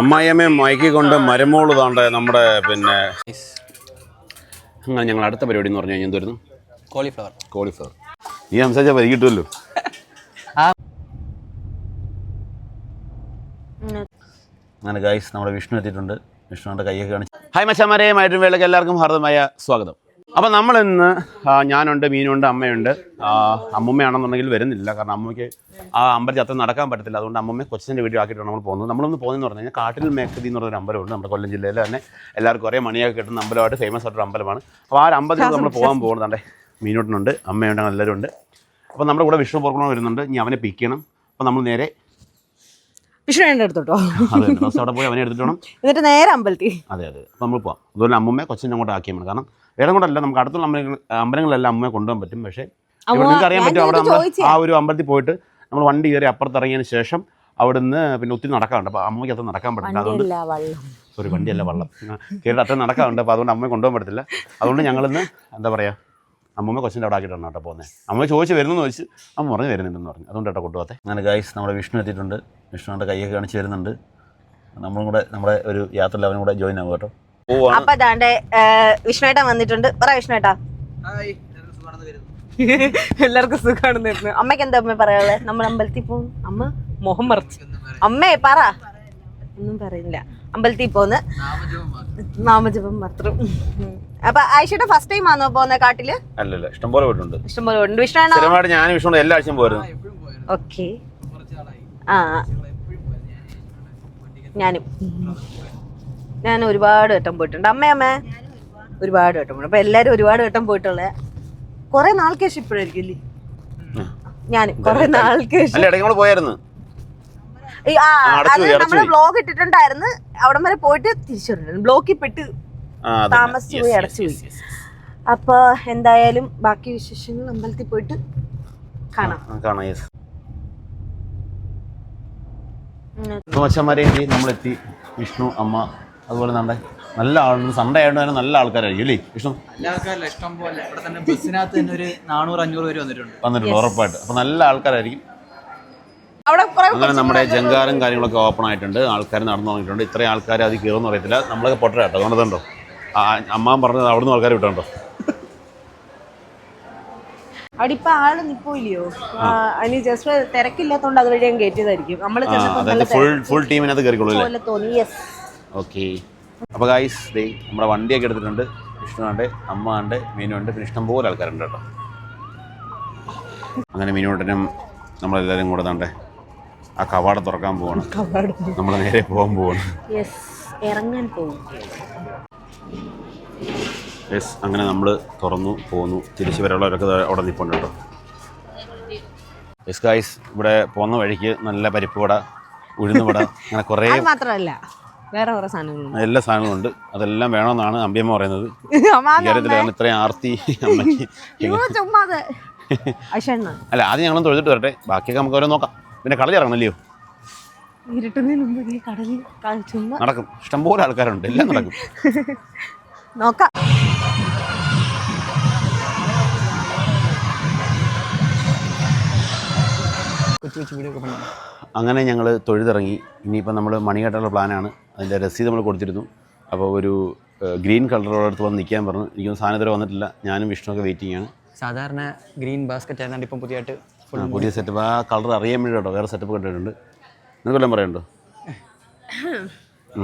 അമ്മായിയമ്മയെ മയക്കിക്കൊണ്ട് മരുമോൾ താണ്ട് നമ്മുടെ പിന്നെ അങ്ങനെ ഞങ്ങൾ അടുത്ത പരിപാടി എന്ന് പറഞ്ഞു കഴിഞ്ഞാൽ എന്തായിരുന്നു? കോളിഫ്ലവർ. കോളിഫ്ലവർ. ഈ സംസാരിച്ചാൽ വരി കിട്ടുമല്ലോ അങ്ങനെ ഗൈസ് നമ്മുടെ വിഷ്ണു എത്തിയിട്ടുണ്ട്. വിഷ്ണുവിന്റെ കൈയൊക്കെ കാണിച്ചു. ഹായ് മച്ചാമാരെ. ആയിട്ടും വേളയ്ക്ക് എല്ലാവർക്കും ഹാർദമായ സ്വാഗതം. അപ്പോൾ ആ, ഞാനുണ്ട് മീനുണ്ട് അമ്മയുണ്ട്. അമ്മുമ്മയാണെന്നുണ്ടെങ്കിൽ വരുന്നില്ല. കാരണം അമ്മയ്ക്ക് ആ അമ്പലത്തിൽ അത്ര നടക്കാൻ പറ്റത്തില്ല. അതുകൊണ്ട് അമ്മമ്മയെ കൊച്ചിന്റെ വീഡിയോ ആക്കിയിട്ടാണ് നമ്മൾ പോകുന്നത്. നമ്മളൊന്ന് പോകുന്നതെന്ന് പറഞ്ഞു കഴിഞ്ഞാൽ കാട്ടിൽ മേക്കതി എന്ന് പറഞ്ഞൊരു അമ്പലമുണ്ട്. നമ്മുടെ കൊല്ലം ജില്ലയിൽ തന്നെ എല്ലാവർക്കും ഒരേ മണിയൊക്കെ കിട്ടുന്ന അമ്പലമായിട്ട് ഫേമസ് ആയിട്ടൊരു അമ്പലമാണ്. അപ്പോൾ ആ ഒരു അമ്പലത്തിൽ നമ്മൾ പോകാൻ പോകുന്നതാണ്ടേ മീനോട്ടനുണ്ട് അമ്മയുണ്ട് എല്ലാവരും ഉണ്ട്. അപ്പോൾ നമ്മുടെ കൂടെ വിഷ്ണു പോർക്കണം വരുന്നുണ്ട്. ഇനി അവനെ പിക്ക് ചെയ്യണം. അപ്പോൾ നമ്മൾ നേരെ വിഷ്ണു എന്റെ എടുത്തോട്ടോ അതെ ബസ് അവിടെ പോയി അവനെ എടുത്തിട്ട് വേണം. എന്നിട്ട് നേരെ അമ്പലത്തിൽ. അതെ അതെ. അപ്പോൾ നമ്മൾ പോവാം. അതുപോലെ അമ്മമ്മയെ കൊച്ചിനെ അങ്ങോട്ട് ആക്കിയാൽ മതി. കാരണം വേറെ കൊണ്ടല്ല നമുക്ക് അടുത്തുള്ള അമ്പലങ്ങൾ അമ്പലങ്ങളിലെല്ലാം അമ്മയെ കൊണ്ടുപോകാൻ പറ്റും. പക്ഷേ ഇവിടെ നിങ്ങൾക്ക് അറിയാൻ പറ്റും അവിടെ നമ്മൾ. ആ ഒരു അമ്പലത്തിൽ പോയിട്ട് നമ്മൾ വണ്ടി കയറി അപ്പുറത്ത് ഇറങ്ങിയതിന് ശേഷം അവിടുന്ന് പിന്നെ ഒത്തിരി നടക്കാറുണ്ട്. അപ്പോൾ അമ്മയ്ക്ക് അത്ര നടക്കാൻ പറ്റില്ല അതുകൊണ്ട് സോറി വണ്ടിയല്ല വള്ളം. കയറി അത്ര നടക്കാറുണ്ട്. അപ്പോൾ അതുകൊണ്ട് അമ്മയെ കൊണ്ടുപോകാൻ പറ്റത്തില്ല. അതുകൊണ്ട് ഞങ്ങളിന്ന് എന്താ പറയുക അമ്മമ്മ കൊച്ചിന്റെ അവിടെ ആക്കിയിട്ടാണ് കേട്ടോ പോകുന്നത്. അമ്മ ചോദിച്ച് വരുന്നെന്ന് ചോദിച്ച്? അമ്മ പറഞ്ഞ് വരുന്നുണ്ടെന്ന് പറഞ്ഞു. അതുകൊണ്ട് കേട്ടോ കൊണ്ടുപോകത്തെ. അങ്ങനെ ഗൈസ് നമ്മുടെ വിഷ്ണു എത്തിയിട്ടുണ്ട്. വിഷ്ണുവിന്റെ കൈയൊക്കെ കാണിച്ച് വരുന്നുണ്ട് നമ്മളും കൂടെ നമ്മുടെ ഒരു യാത്രയിൽ അവനും കൂടെ ജോയിൻ ആകും കേട്ടോ. അപ്പൊ ദാണ്ടെ വിഷ്ണുവേട്ടൻ വന്നിട്ടുണ്ട്. പറ വിഷ്ണുവേട്ടാ. എല്ലാവർക്കും സുഖമാണെന്ന് വരുന്നു അമ്മയ്ക്ക് എന്താ അമ്മ പറയാനുള്ളത് നമ്മൾ അമ്പലത്തിൽ പോകും. അമ്മ മുഖം മറച്ചു. അമ്മേ പറ. ഒന്നും പറയില്ല. അമ്പലത്തിൽ പോന്ന് നാമജപം മാത്രം. അപ്പൊ ആയിഷയുടെ ഫസ്റ്റ് ടൈം ആണോ പോകുന്ന കാട്ടിൽ? അല്ലല്ല ഇഷ്ടംപോലെ പോയിട്ടുണ്ട്. ഇഷ്ടംപോലെ ഉണ്ട് വിഷ്ണുവാണോ? സ്ഥിരമായിട്ട് ഞാൻ വിഷ്ണു എല്ലാ ആഴ്ചയും പോയിരുന്നു. ഓക്കെ. ആ. ഞാനും. ഞാൻ ഒരുപാട് വട്ടം പോയിട്ടുണ്ട്. അമ്മ അമ്മ. ഒരുപാട് വട്ടം പോയിട്ടുണ്ട്. അപ്പൊ എല്ലാരും ഒരുപാട് വട്ടം പോയിട്ടുള്ള. കൊറേ നാൾക്ക് ശേഷം ഇപ്പോഴായിരിക്കും ഞാൻ കൊറേ നാൾക്ക് ശേഷം പോയായിരുന്നു. നമ്മൾ ബ്ലോഗ് ഇട്ടിട്ടുണ്ടായിരുന്നു. അവിടം വരെ പോയിട്ട് തിരിച്ചു ബ്ലോക്കിൽ പെട്ട്. താമസിച്ചു പോയി അടച്ചു പോയി. എന്തായാലും ബാക്കി വിശേഷങ്ങൾ അമ്പലത്തിൽ പോയിട്ട് കാണാം. കാണാം യെസ് നമ്മളെത്തി. വിഷ്ണു അമ്മ അതുപോലെ നമ്മുടെ നല്ല ആളുണ്ട് സൺഡേ ആയതുകൊണ്ട് തന്നെ നല്ല ആൾക്കാരായിരിക്കും അല്ലേ? വിഷ്ണു? നല്ല ആൾക്കാരല്ല ഇഷ്ടം പോലെ. ഇവിടെ തന്നെ ബസ്സിനകത്ത് തന്നെ ഒരു നാനൂറ് അഞ്ഞൂറ് പേര് വന്നിട്ടുണ്ട്. വന്നിട്ടുണ്ട് ഉറപ്പായിട്ട്. അപ്പോൾ നല്ല ആൾക്കാരായിരിക്കും. അവിടെ കുറെ അങ്ങനെ നമ്മുടെ ജങ്കാറും കാര്യങ്ങളൊക്കെ ഓപ്പൺ ആയിട്ടുണ്ട്. ആൾക്കാർ നടന്നു തുടങ്ങിയിട്ടുണ്ട് ഇത്രയും ആൾക്കാർ അത് കയറുമെന്ന് അറിയത്തില്ല. നമ്മളൊക്കെ പൊട്ടരാട്ടോ അതുകൊണ്ടോ ആ അമ്മാൻ പറഞ്ഞത് അവിടുന്ന് ആൾക്കാർ വിട്ടോ അവിടെ ഇപ്പൊ ആൾ നിപ്പോയില്ലയോ? അതിന് ജസ്റ്റ് തിരക്കില്ലാത്തോണ്ട് അതുവഴി ഞാൻ കയറ്റിയതായിരിക്കും. നമ്മൾ ആ ചെന്നപ്പോ ഫുൾ ഫുൾ ടീമിനകത്ത് കയറിക്കൊള്ളൂ അല്ലേ? പോലെ തോന്നി യെസ് ഓക്കെ അപ്പോൾ ഗായ്സ് ദേ നമ്മുടെ വണ്ടിയൊക്കെ എടുത്തിട്ടുണ്ട്. വിഷ്ണു ഉണ്ട് അമ്മ ഉണ്ട് മീനു ഉണ്ട് പിന്നെ ഇഷ്ടം പോലെ ആൾക്കാരുണ്ട് കേട്ടോ. അങ്ങനെ മീനുട്ടനും നമ്മളെല്ലാവരും കൂടെ തണ്ടേ ആ കവാട തുറക്കാൻ പോവാണ്. നമ്മൾ നേരെ പോകാൻ പോവാണ്. ഇറങ്ങാൻ പോകും യെസ് അങ്ങനെ നമ്മൾ തുറന്നു പോന്നു തിരിച്ച് വരാനുള്ളവരൊക്കെ അവിടെ നിൽപ്പുണ്ട് കേട്ടോ. യെസ് ഗായ്സ് ഇവിടെ പോകുന്ന വഴിക്ക് നല്ല പരിപ്പ് വട ഉഴുന്ന് വട അങ്ങനെ കുറേ മാത്രമല്ല വേറെ കുറെ സാധനങ്ങളുണ്ട്. എല്ലാ സാധനങ്ങളും ഉണ്ട് അതെല്ലാം വേണമെന്നാണ് അമ്പിയമ്മ പറയുന്നത്. ഈ ഇത്രയും ആർത്തി അമ്മയ്ക്ക്. അല്ല ആദ്യം ഞങ്ങളും തൊഴുതിട്ട് വരട്ടെ. ബാക്കിയൊക്കെ നമുക്ക് ഓരോ നോക്കാം. പിന്നെ കടലിൽ ഇറങ്ങണല്ലയോ നടക്കും. ഇഷ്ടംപോലെ ആൾക്കാരുണ്ട്. എല്ലാം നടക്കും. നോക്കാം. കൊച്ചു വീഡിയോ ഒക്കെ പണിയാണ് അങ്ങനെ ഞങ്ങൾ തൊഴുതിറങ്ങി. ഇനിയിപ്പോൾ നമ്മൾ മണി കെട്ടാനുള്ള പ്ലാനാണ്. അതിന്റെ രസീത് നമ്മൾ കൊടുത്തിരുന്നു. അപ്പോൾ ഒരു ഗ്രീൻ കളറുള്ള അടുത്ത് വന്ന് നിൽക്കാൻ പറഞ്ഞു. എനിക്കൊന്നും സാധനം ഇതുവരെ വന്നിട്ടില്ല. ഞാനും വിഷ്ണുവൊക്കെ വെയിറ്റിംഗ് ആണ്. സാധാരണ ഗ്രീൻ ബാസ്ക്കറ്റ് ആയതുകൊണ്ട് ഇപ്പം പുതിയതായിട്ട് പുതിയ സെറ്റപ്പ് ആ കളർ അറിയാൻ വേണ്ടി കേട്ടോ. വേറെ സെറ്റപ്പ് കണ്ടിട്ടുണ്ട്. നിനക്കെല്ലാം പറയണ്ടോ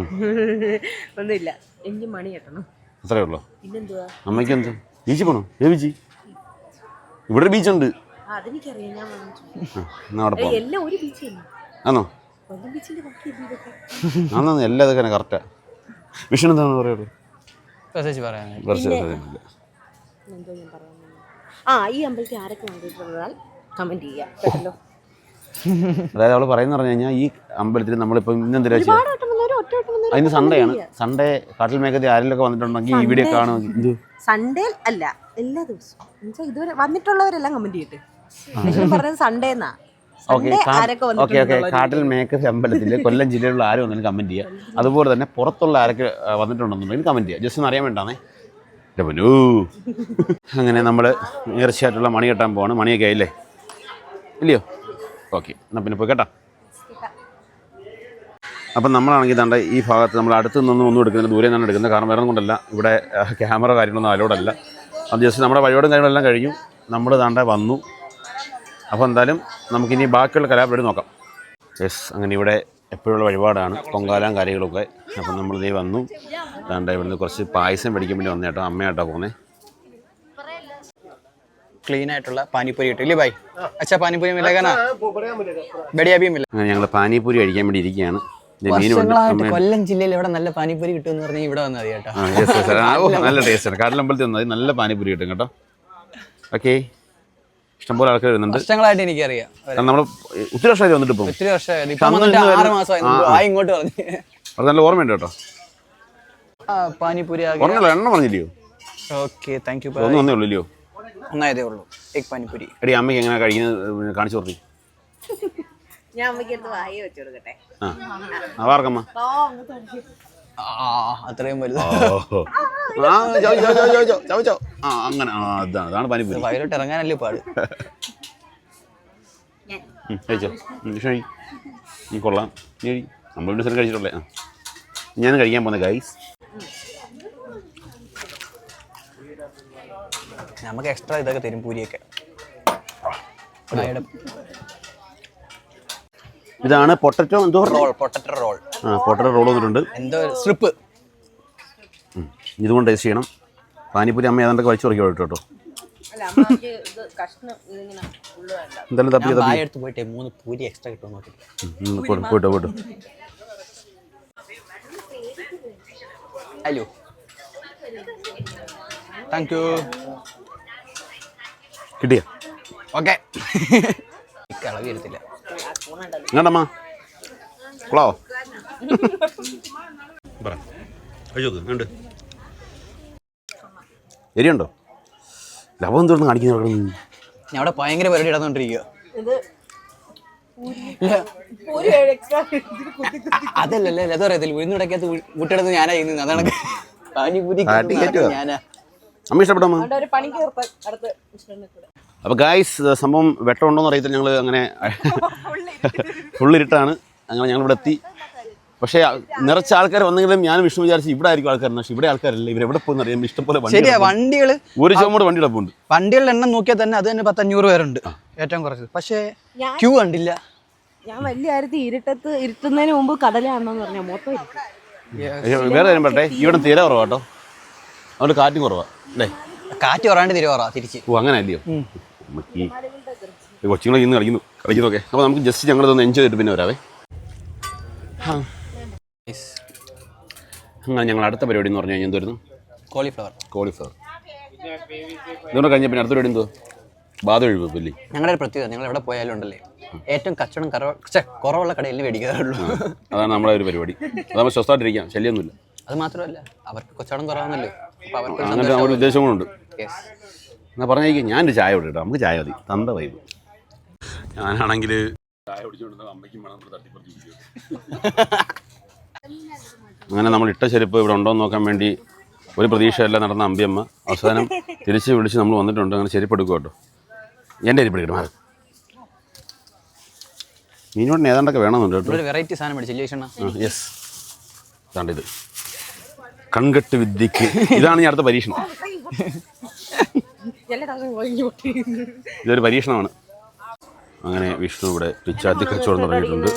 ഒന്നുമില്ല. എനിക്ക് മണി കെട്ടണം. അത്രേ ഉള്ളൂ? അമ്മയ്ക്ക് എന്ത്? ബീച്ചിൽ പോകണോ ഏ ബീച്ച്? ഇവിടെ ബീച്ചുണ്ട് അതെനിക്കറിയാം ഞാൻ എല്ലാം ഒരു ബീച്ചല്ല ആണോ? കൊല്ലം ബീച്ചിന്റെ ബാക്കി എന്ത് ഇതൊക്കെ. ആണോ? എല്ലാം ഇതൊക്കെ കറക്റ്റാ വിഷ്ണു എന്താണെന്ന് പറയുള്ളൂ? മെസ്സേജ് പറയാൻ എന്തോ ഞാൻ. ആ ഈ അമ്പലത്തിൽ ആരൊക്കെ വന്നിട്ടുള്ളതാൽ കമന്റ് ചെയ്യാം കേട്ടല്ലോ. അതായത് അവൾ പറയുന്ന പറഞ്ഞു കഴിഞ്ഞാൽ ഈ അമ്പലത്തിൽ നമ്മളിപ്പോൾ ഇന്നെന്തിനാ അതിന് സൺഡേ ആണ്. സൺഡേ കാട്ടിൽ മേഘത്തിൽ ആരെങ്കിലൊക്കെ വന്നിട്ടുണ്ടെങ്കിൽ ഈ വീഡിയോ കാണുമെങ്കിൽ സൺഡേ അല്ല എല്ലാ ദിവസവും. ഇതുവരെ വന്നിട്ടുള്ളവരെല്ലാം കമന്റ് ചെയ്യട്ടെ. പറഞ്ഞത് സൺഡേ എന്നാ ഓക്കെ സൺഡേ ആരൊക്കെ ഓക്കെ ഓക്കെ വന്നിട്ടുണ്ടെന്നുള്ള കാട്ടിൽ മേക്ക് അമ്പലത്തിൽ കൊല്ലം ജില്ലയിലുള്ള ആരും ഒന്നും കമന്റ് ചെയ്യുക അതുപോലെ തന്നെ പുറത്തുള്ള ആരൊക്കെ വന്നിട്ടുണ്ടെന്നുണ്ടെങ്കിൽ കമന്റ് ചെയ്യുക ജസ്റ്റ് ഒന്ന് അറിയാൻ വേണ്ടാന്നേ. പൊന്നൂ. അങ്ങനെ നമ്മൾ തീർച്ചയായിട്ടുള്ള മണി കെട്ടാൻ പോവാണ്. മണിയൊക്കെ ആയില്ലേ? ഇല്ലയോ? ഓക്കെ എന്നാൽ പിന്നെ പോയി കേട്ടാ. അപ്പം നമ്മളാണെങ്കിൽ തണ്ട ഈ ഭാഗത്ത് നമ്മൾ അടുത്ത് നിന്നൊന്നും ഒന്നും എടുക്കുന്നില്ല ദൂരെ നിന്നാണ് എടുക്കുന്നത്. കാരണം വേറെ കൊണ്ടല്ല. ഇവിടെ ക്യാമറ കാര്യങ്ങളൊന്നും അലോഡല്ല അത് ജസ്റ്റ് നമ്മുടെ വഴിയോടും കാര്യങ്ങളെല്ലാം കഴിഞ്ഞു. നമ്മൾ താണ്ട വന്നു. അപ്പോൾ എന്തായാലും നമുക്കിനി ബാക്കിയുള്ള കലാപരിപാടി നോക്കാം. യെസ് അങ്ങനെ ഇവിടെ എപ്പോഴുള്ള വഴിപാടാണ്. പൊങ്കാലം കാര്യങ്ങളൊക്കെ. അപ്പം നമ്മൾ ഇതേ വന്നു. അതാണ്ട് ഇവിടുന്ന് കുറച്ച് പായസം മേടിക്കാൻ വേണ്ടി വന്നേട്ടോ. അമ്മയാട്ടോ പോകുന്നത് ക്ലീൻ ആയിട്ടുള്ള പാനിപ്പൂരി കിട്ടും. ഇല്ലേ ബൈ അച്ഛാ പാനിപ്പൂരി മിലേക്കാനാ ബെടിയാബിയും മില്ല അങ്ങനെ ഞങ്ങൾ പാനിപ്പൂരി കഴിക്കാൻ വേണ്ടി ഇരിക്കുകയാണ്. വർഷങ്ങളായിട്ട് കൊല്ലം ജില്ലയിൽ ഇവിടെ നല്ല പാനിപ്പൂരി കിട്ടും എന്ന് പറഞ്ഞാൽ ഇവിടെ വന്നാൽ മതി കേട്ടോ. നല്ല ടേസ്റ്റാണ് കടലമ്പലത്തിൽ വന്നത് നല്ല പാനിപ്പൂരി കിട്ടും കേട്ടോ. ഓക്കെ ഇഷ്ടംപോലെ ആൾക്കാർ വരുന്നുണ്ട്. വർഷങ്ങളായിട്ട് എനിക്കറിയാം. നമ്മൾ ഒത്തിരി വർഷമായി വന്നിട്ട്. ഇപ്പം ഒത്തിരി ആറ് മാസമായി. ഇങ്ങോട്ട് പറഞ്ഞു അത് നല്ല ഓർമ്മയുണ്ട് കേട്ടോ. പറഞ്ഞല്ലോ എണ്ണം പറഞ്ഞില്ലയോ? ഓക്കെ താങ്ക് യു ഒന്നും ഒന്നേ ഉള്ളൂ ഇല്ലയോ ഒന്നായതേ ഉള്ളൂ എഗ് എടി അമ്മയ്ക്ക് എങ്ങനെ കഴിക്കുന്നത് കാണിച്ചു കൊടുത്തി. ഞാൻ അമ്മയ്ക്ക് എടുത്ത് വായി വെച്ചു കൊടുക്കട്ടെ. ആ. അത്രയും വലുത്. ആ ചോ, ചോ, ചോ, ചോ, ചോ. ആ അങ്ങനെ ആ അതാണ് അതാണ് പാനിപൂരി വയലോട്ട് ഇറങ്ങാനല്ലേ പാട്. കഴിച്ചോ? ഉം, നീ കൊള്ളാം. നീ നമ്മൾ രണ്ട് സ്ഥലം കഴിച്ചിട്ടുള്ളേ. ആ. ഞാൻ കഴിക്കാൻ പോകുന്ന ഗൈസ് നമുക്ക് എക്സ്ട്രാ ഇതൊക്കെ തരും പൂരിയൊക്കെ. ഇതാണ് പൊട്ടറ്റോ എന്തോ? Roll potato roll. ആ പൊട്ടറ്റോ റോൾ വന്നിട്ടുണ്ട്. എന്തോ സ്ട്രിപ്പ്. ഇതുകൊണ്ട് ടേസ്റ്റ് ചെയ്യണം. പാനിപ്പൂരി അമ്മ ഏതാണ്ടൊക്കെ വലിച്ചു തുടക്കി കേട്ടോ. എന്തായാലും തപ്പി തപ്പി. പോയിട്ട് മൂന്ന് പൂരി എക്സ്ട്രാ കിട്ടും പോട്ടെ പോട്ടെ ഹലോ. താങ്ക് യു കിട്ടിയ? ഓക്കെ കളവി എടുത്തില്ല. ഇങ്ങോട്ടമ്മ. കൊള്ളാവോ? പറ. കഴിച്ചു നോക്ക് ഉണ്ട് എരിയുണ്ടോ? ലവം തുറന്ന് കാണിക്കുന്നു ഞാൻ അവിടെ ഭയങ്കര പരിപാടി ഇടന്നോണ്ടിരിക്കുക ഇത് അതല്ലല്ലേ അത് അറിയത്തില്ല ഉഴുന്നുടക്കകത്ത് മുട്ടെടുത്ത് ഞാനാ ചെയ്യുന്നത്. അതാണ് പാനിപൂരി. ഞാനാ. അമ്മ ഇഷ്ടപ്പെട്ടോ അപ്പോൾ ഗായ്സ് സംഭവം വെട്ടമുണ്ടോന്ന് അറിയത്തില്ല. ഞങ്ങൾ അങ്ങനെ ഫുള്ളിരിട്ടാണ് അങ്ങനെ ഞങ്ങൾ ഇവിടെ എത്തി. പക്ഷേ നിറച്ച ആൾക്കാർ വന്നെങ്കിലും ഞാൻ വിഷ്ണു വിചാരിച്ചു ഇവിടെ ആയിരിക്കും ആൾക്കാർ പക്ഷേ ഇവിടെ ആൾക്കാരല്ല. ഇവർ എവിടെ പോകുന്ന അറിയാം ഇഷ്ടംപോലെ വണ്ടി ശരിയാ കിടപ്പുണ്ട്. ഒരു ചുമട് വണ്ടി കിടപ്പുണ്ട് വണ്ടികളുടെ എണ്ണം നോക്കിയാൽ തന്നെ അത് തന്നെ പത്തഞ്ഞൂറ് പേരുണ്ട്. ഏറ്റവും കുറച്ച്. പക്ഷേ ക്യൂ കണ്ടില്ല. ഞാൻ വലിയ കാര്യത്തിൽ ഇരുട്ടത്ത് ഇരുട്ടുന്നതിന് മുമ്പ് കടലാണെന്ന് പറഞ്ഞ മൊത്തം വേറെ കാര്യം പറട്ടെ ഇവിടെ തീരെ കുറവാ കേട്ടോ. അതുകൊണ്ട് കാറ്റും കുറവാ. അല്ലേ കാറ്റ് കുറവാണ്ട് തിരി കുറവാ തിരിച്ച്. ഓ അങ്ങനെ അല്ലയോ കൊച്ചുങ്ങളെ ഇന്ന് കളിക്കുന്നു. കളിക്കുന്നു കളിക്കുന്നൊക്കെ അപ്പോൾ നമുക്ക് ജസ്റ്റ് ഞങ്ങളിതൊന്ന് എൻജോയ് ചെയ്തിട്ട് പിന്നെ വരാവേ. ആ. അങ്ങനെ ഞങ്ങൾ അടുത്ത പരിപാടി എന്ന് പറഞ്ഞു കഴിഞ്ഞാൽ എന്തായിരുന്നു കോളിഫ്ലവർ കോളിഫ്ലവർ ഇതുകൊണ്ട് കഴിഞ്ഞ പിന്നെ അടുത്ത പരിപാടി എന്തോ ബാധ പുല്ലി ഞങ്ങളുടെ ഒരു പ്രത്യേകത നിങ്ങൾ എവിടെ പോയാലും ഉണ്ടല്ലേ? ഏറ്റവും കച്ചവടം കുറവ് കുറവുള്ള കടയിൽ മേടിക്കാറുള്ളൂ. അതാണ് നമ്മുടെ ഒരു പരിപാടി. അതാകുമ്പോൾ സ്വസ്ഥമായിട്ടിരിക്കാം ശല്യമൊന്നുമില്ല അത് മാത്രമല്ല അവർക്ക് കച്ചവടം കുറവാണല്ലോ. അപ്പൊ അവർക്ക് ഒരു ഒരു ഉദ്ദേശം കൂടെ Yes. എന്നാ പറഞ്ഞേക്കും ഞാനൊരു ചായ ഇവിടെ കേട്ടോ നമുക്ക് ചായ മതി. തന്ത വൈബ്. ഞാനാണെങ്കിൽ ചായ കുടിച്ചുകൊണ്ടിരുന്ന അമ്മയ്ക്കും വേണം നമ്മൾ തട്ടിപ്പറിച്ച് അങ്ങനെ നമ്മൾ ഇട്ട ചെരുപ്പ് ഇവിടെ ഉണ്ടോ എന്ന് നോക്കാൻ വേണ്ടി ഒരു പ്രതീക്ഷയല്ല നടന്ന അമ്പിയമ്മ. അവസാനം തിരിച്ച് വിളിച്ച് നമ്മൾ വന്നിട്ടുണ്ട്. അങ്ങനെ ചെരുപ്പ് എടുക്കും കേട്ടോ. എന്റെ ചെരുപ്പ് എടുക്കണം മാറി. മീനോട്ടിന് ഏതാണ്ടൊക്കെ വേണമെന്നുണ്ട് കേട്ടോ. വെറൈറ്റി സാധനം ചേച്ചണ്ണ യെസ് ഇത്. കൺകെട്ട് വിദ്യക്ക്. ഇതാണ് ഞാൻ അടുത്ത പരീക്ഷണം. ഇതൊരു പരീക്ഷണമാണ്. അങ്ങനെ വിഷ്ണു ഇവിടെ പിച്ചാത്തി കച്ചവടം തുടങ്ങിയിട്ടുണ്ട്.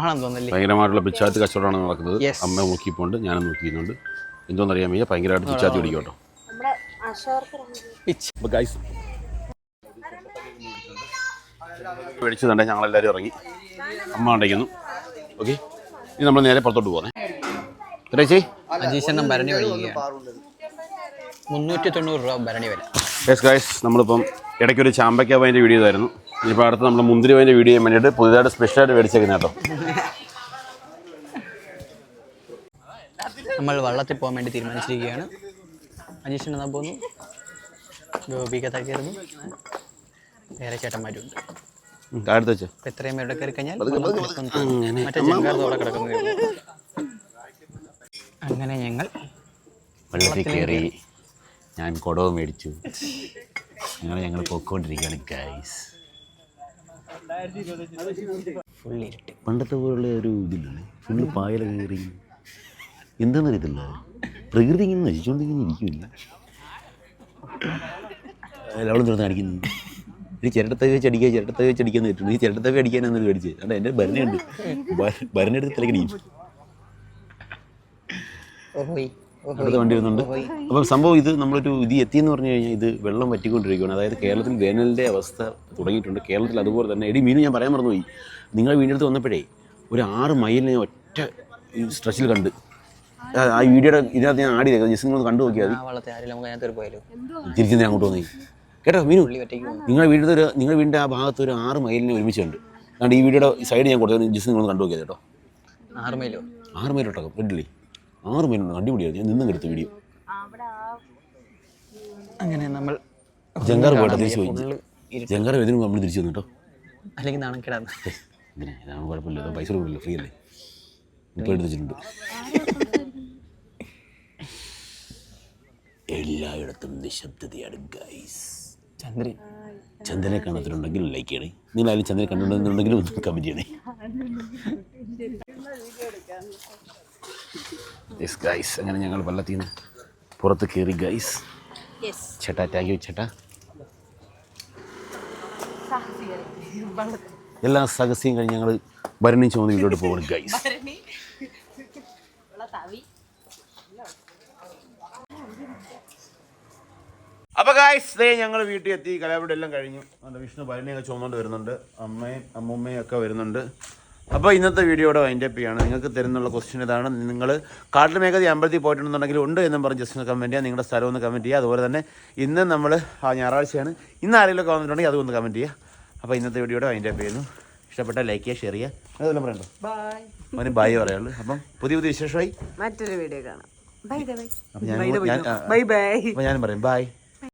ആണെന്ന് തോന്നല്ലേ ഭയങ്കരമായിട്ടുള്ള പിച്ചാത്തി കച്ചവടമാണ് നടക്കുന്നത്. അമ്മ നോക്കിപ്പോണ്ട് ഞാനും നോക്കിയിരുന്നുണ്ട് എന്തോന്നറിയാൻ വയ്യ ഭയങ്കരമായിട്ട് പിച്ചാത്തി പിടിക്കട്ടോ ഗൈസ് ഞങ്ങളെല്ലാവരും ഇറങ്ങി. അമ്മ ഉണ്ടയ്ക്കുന്നു ഓക്കെ ഇനി നമ്മൾ നേരെ പുറത്തോട്ട് പോകുന്നേ ചേച്ചി ഭരണി മേടിക്കുക മുന്നൂറ്റി തൊണ്ണൂറ് രൂപ ഭരണി വില. യെസ് ഗൈസ് നമ്മളിപ്പം ഇടയ്ക്കൊരു ചാമ്പയ്ക്ക വൈന്റെ വീഡിയോ ഇതായിരുന്നു. ഇനിയിപ്പോൾ അടുത്ത് നമ്മൾ മുന്തിരി വൈന്റെ വീഡിയോ ചെയ്യാൻ വേണ്ടിയിട്ട് പുതിയതായിട്ട് സ്പെഷ്യലായിട്ട് മേടിച്ചേക്കുന്ന കേട്ടോ. നമ്മൾ വള്ളത്തിൽ പോകാൻ വേണ്ടി തീരുമാനിച്ചിരിക്കുകയാണ്. അജീഷൻ എന്നാ പോകുന്നു ഗോപികത്താക്കിയിരുന്നു വേറെ ചേട്ടന്മാരുണ്ട്. അടുത്ത് വെച്ചോ. എത്രയും പേരുടെ കയറി കഴിഞ്ഞാൽ മറ്റേ കിടക്കുന്നതേ അങ്ങനെ ഞങ്ങൾ വെള്ളത്തിൽ കയറി ഞാൻ കുടവ് മേടിച്ചു. അങ്ങനെ ഞങ്ങൾ പൊക്കോണ്ടിരിക്കുകയാണ് ഗൈസ് പണ്ടത്തെ പോലുള്ള ഒരു ഇതില്ലേ ഫുള്ള് പായല കയറി. എന്താണെന്ന് അറിയത്തില്ല പ്രകൃതി ഇങ്ങനെ നശിച്ചുകൊണ്ടിങ്ങനെ ഇരിക്കുമില്ല എല്ലാവരും തുറന്ന് കാണിക്കുന്നു? ഒരു ചിരട്ടത്തൊക്കെ വെച്ച് അടിക്കുക ചിരട്ടത്തൊക്കെ വെച്ച് അടിക്കാൻ പറ്റുള്ളൂ ഈ ചിരട്ടത്തൊക്കെ അടിക്കാനാണ് പേടിച്ച്? അതെ എന്റെ ഭരണയുണ്ട്. ഭരണെടുത്ത് തിലക്കടിക്കും ഓഹോയ് അടുത്ത വണ്ടി വരുന്നുണ്ട് അപ്പം സംഭവം ഇത് നമ്മളൊരു ഇത് എത്തിയെന്ന് പറഞ്ഞു കഴിഞ്ഞാൽ ഇത് വെള്ളം വറ്റിക്കൊണ്ടിരിക്കുകയാണ്. അതായത് കേരളത്തിൽ വേനലിന്റെ അവസ്ഥ തുടങ്ങിയിട്ടുണ്ട്. കേരളത്തിൽ അതുപോലെ തന്നെ എടി മീനും ഞാൻ പറയാൻ മറന്നുപോയി. നിങ്ങൾ വീണ്ടെടുത്ത് അടുത്ത് വന്നപ്പോഴേ ഒരു ആറ് മൈലിനെ ഒറ്റ സ്ട്രെച്ചിൽ കണ്ട്. ആ- വീഡിയോയുടെ ഇതിനകത്ത് ഞാൻ ആടി ജസ്റ്റ് നിങ്ങൾ കണ്ടു നോക്കിയാൽ മതി. തിരിച്ച് അങ്ങോട്ട് വന്നേ? കേട്ടോ മീനു. നിങ്ങൾ നിങ്ങളുടെ വീടിന്റെ ഒരു നിങ്ങൾ വീടിന്റെ ആ ഭാഗത്ത് ഒരു ആറ് മൈലിനെ ഒരുമിച്ച് കണ്ട് അതുകൊണ്ട് ഈ വീഡിയോയുടെ സൈഡ് ഞാൻ കൊടുത്തത് ജസ്റ്റ് നിങ്ങൾ കണ്ടു നോക്കിയത് കേട്ടോ. ആറ് മൈലോ ആറ് മൈലോട്ടോ റെഡില്ലേ ആറ് മീനുണ്ട് അടിപൊളിയായിരുന്നു ഞാൻ നിന്നും എടുത്ത വീഡിയോ അങ്ങനെ നമ്മൾ ജങ്കാർ പോയിട്ട് തിരിച്ചു പോയി. ജങ്കാർ വേദന നമ്മൾ തിരിച്ചു വന്നു കേട്ടോ അല്ലെങ്കിൽ നാണക്കേടാന്ന് ഇങ്ങനെ ഇതാണ് കുഴപ്പമില്ല. പൈസ കൊടുക്കില്ല ഫ്രീ അല്ലേ? ഇപ്പോൾ എടുത്ത് വെച്ചിട്ടുണ്ട് എല്ലായിടത്തും നിശബ്ദതയാണ് ഗൈസ് ചന്ദ്രൻ ചന്ദ്രനെ കാണത്തിലുണ്ടെങ്കിൽ ലൈക്ക് ചെയ്യണേ. നിങ്ങൾ ആരും ചന്ദ്രനെ കണ്ടിട്ടുണ്ടെന്നുണ്ടെങ്കിലും ഒന്ന് കമന്റ് ചെയ്യണേ. യെസ് ഗൈസ് അങ്ങനെ ഞങ്ങൾ വെള്ളത്തിൽ നിന്ന് പുറത്ത് കയറി ഗൈസ് യെസ് ചേട്ടാ താങ്ക് യു ചേട്ടാ. എല്ലാ സഹസ്യം കഴിഞ്ഞ് ഞങ്ങൾ ഭരണി ചുമന്ന് വീട്ടിലോട്ട് പോകണം ഗൈസ് അപ്പോൾ ഗായ്സ് ദേ ഞങ്ങൾ വീട്ടിൽ എത്തി കലാപടി എല്ലാം കഴിഞ്ഞു. നല്ല വിഷ്ണു ഭരണിയൊക്കെ ചുമന്നുകൊണ്ട് വരുന്നുണ്ട്. അമ്മയും അമ്മൂമ്മയും ഒക്കെ വരുന്നുണ്ട്. അപ്പോൾ ഇന്നത്തെ വീഡിയോയുടെ വൈൻഡ് അപ്പ് ചെയ്യാണ്. നിങ്ങൾക്ക് തരുന്നുള്ള ക്വസ്റ്റ്യൻ ഇതാണ്. നിങ്ങൾ കാട്ടിൽ മേഘതി അമ്പലത്തിൽ പോയിട്ടുണ്ടെന്നുണ്ടെങ്കിൽ ഉണ്ട് എന്നും പറഞ്ഞ് ജസ്റ്റ് ഒന്ന് കമന്റ് ചെയ്യുക. നിങ്ങളുടെ സ്ഥലം ഒന്ന് കമന്റ് ചെയ്യുക. അതുപോലെ തന്നെ ഇന്ന് നമ്മൾ ആ ഞായറാഴ്ചയാണ്. ഇന്ന് ആരെങ്കിലും ഒക്കെ വന്നിട്ടുണ്ടെങ്കിൽ അതൊന്ന് ഒന്ന് കമന്റ് ചെയ്യുക. അപ്പോൾ ഇന്നത്തെ വീഡിയോയുടെ വൈൻഡ് അപ്പ് ചെയ്യുന്നു. ഇഷ്ടപ്പെട്ട ലൈക്ക് ചെയ്യുക ഷെയർ ചെയ്യുക. അതെല്ലാം പറയണ്ടോ? ബൈ അവന് ബായ് പറയുള്ളൂ അപ്പം പുതിയ പുതിയ വിശേഷമായി മറ്റൊരു വീഡിയോ കാണാം. ബൈ ബൈ ഞാൻ ബൈ ബൈ ഞാനും പറയും. ബായ്